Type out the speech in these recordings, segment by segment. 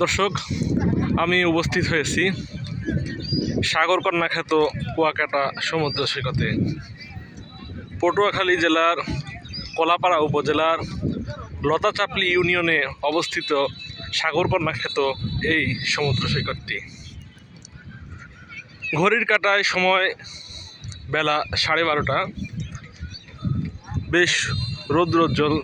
দর্শক, আমি উপস্থিত হয়েছি সাগরকন্যা খ্যাত কুয়াকাটা সমুদ্র সৈকতে। পটুয়াখালী জেলার কলাপাড়া উপজেলার লতাচাপলি ইউনিয়নে অবস্থিত সাগরকন্যা খ্যাত এই সমুদ্র সৈকতটি। ঘড়ির কাটায় সময় বেলা সাড়ে বারোটা। বেশ রৌদ্রোজ্জ্বল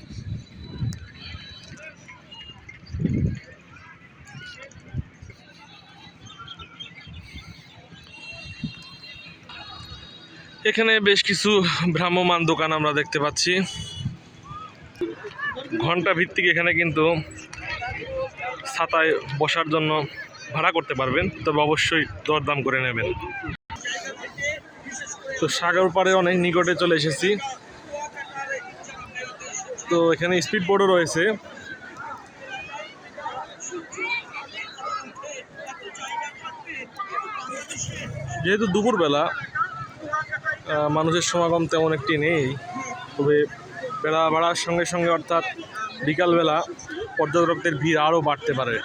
এখানে বেশ কিছু ভ্রাম্যমান দোকান আমরা দেখতে পাচ্ছি। ঘণ্টা ভিত্তিক এখানে কিন্তু ছাতায় বসার জন্য ভাড়া করতে পারবেন, তবে অবশ্যই দরদাম করে নেবেন। তো সাগর পাড়ে অনেক নিকটে চলে এসেছি। তো এখানে স্পিড বোর্ডও রয়েছে। যেহেতু দুপুরবেলা মানুষের সমাগম তেমন একটি নেই। তবে বেলা বাড়ার সঙ্গে সঙ্গে অর্থাৎ বিকালবেলা পর্যটকদের ভিড় আরও বাড়তে পারে।